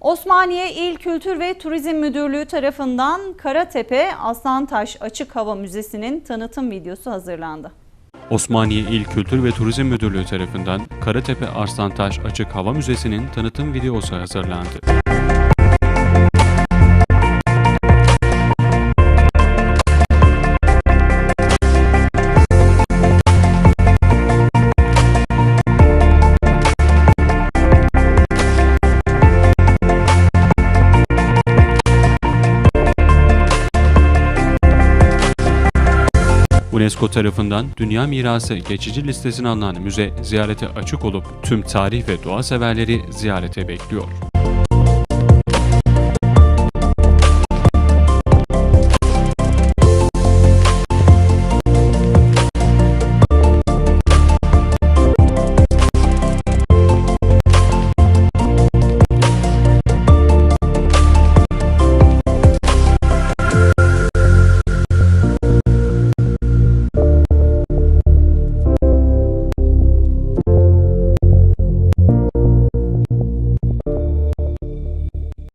Osmaniye İl Kültür ve Turizm Müdürlüğü tarafından Karatepe Aslantaş Açık Hava Müzesi'nin tanıtım videosu hazırlandı. Osmaniye İl Kültür ve Turizm Müdürlüğü tarafından Karatepe Arslantaş Açık Hava Müzesi'nin tanıtım videosu hazırlandı. UNESCO tarafından Dünya Mirası geçici listesine alınan müze ziyarete açık olup tüm tarih ve doğa severleri ziyarete bekliyor.